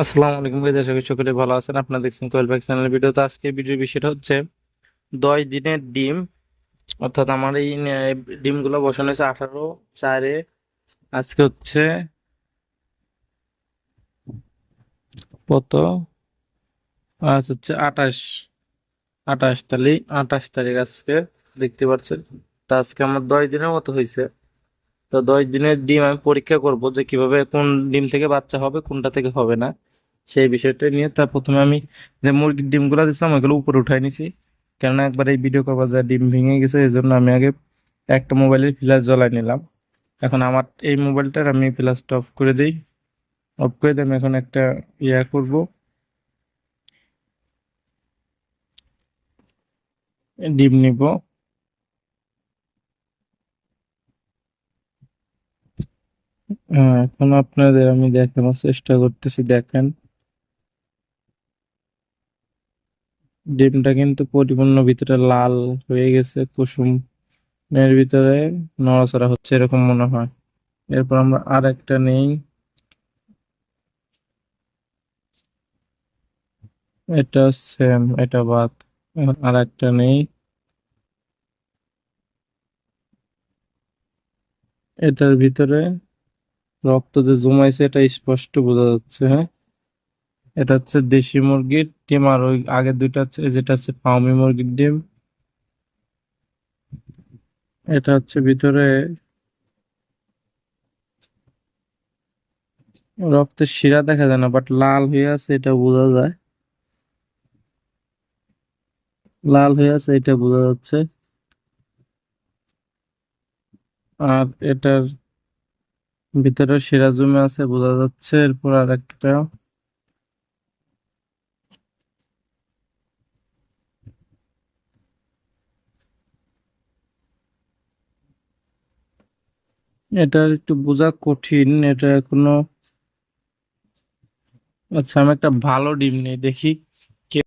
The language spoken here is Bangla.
আসসালামু আলাইকুম গাইজ আশা সকলে ভালো আছেন। আপনারা দেখছেন কোয়েল ব্যাগ চ্যানেল ভিডিও আজকে ভিডিওর বিষয়টা হচ্ছে, দশ দিনের ডিম, অর্থাৎ আমার এই ডিমগুলো বসানো হয়েছে আঠারো, চারে আজকে হচ্ছে কত? আজ হচ্ছে আঠাশ আঠাশ তারিখ আঠাশ তারিখ আজকে, দেখতে পাচ্ছেন। তো আজকে আমার দশ দিনের মতো হয়েছে। তো দশ দিনের ডিম আমি পরীক্ষা করব যে কীভাবে কোন ডিম থেকে বাচ্চা হবে, কোনটা থেকে হবে না। সেই বিষয়টা নিয়ে তা প্রথমে আমি যে মুরগির ডিমগুলো দিছিলাম, ওইগুলো উপরে উঠাই নিছি। কেননা একবার এই ভিডিও করবার যা ডিম ভেঙে গেছে এই জন্য আমি আগে একটা মোবাইলের ফ্ল্যাশ জ্বলাই নিলাম। এখন আমার এই মোবাইলটার আমি ফ্ল্যাশটা অফ করে দিই। অফ করে দিয়ে আমি এখন একটা ইয়া করব। ডিম নিব। এখন আপনাদের আমি দেখানোর চেষ্টা করতেছি, দেখেন। ডিমটা কিন্তু পরিপূর্ণ ভিতরে লাল হয়ে গেছে কুসুম এর ভিতরে নড়াচড়া হচ্ছে এরকম মনে হয়। এরপর আমরা আর একটা নেই। এটা সেম, এটা বাদ। আর একটা নেই। এটার ভিতরে রক্ত যে জমাইছে, এটা স্পষ্ট বোঝা যাচ্ছে হ্যাঁ? এটা হচ্ছে দেশি মুরগির ডিম, আর ওই আগের দুইটা হচ্ছে যেটা হচ্ছে ফার্মি মুরগির ডিম। এটা হচ্ছে ভিতরে রক্তের শিরা দেখা যায় না বাট লাল হয়ে আছে এটা বোঝা যায়। লাল হয়ে আছে, এটা বোঝা যাচ্ছে। আর এটার ভিতরে শিরা জমে আছে, বোঝা যাচ্ছে। এরপর আর একটা এটা একটু বোঝা কঠিন, এটা এখনও আচ্ছা আমি একটা ভালো ডিম নেই, দেখি।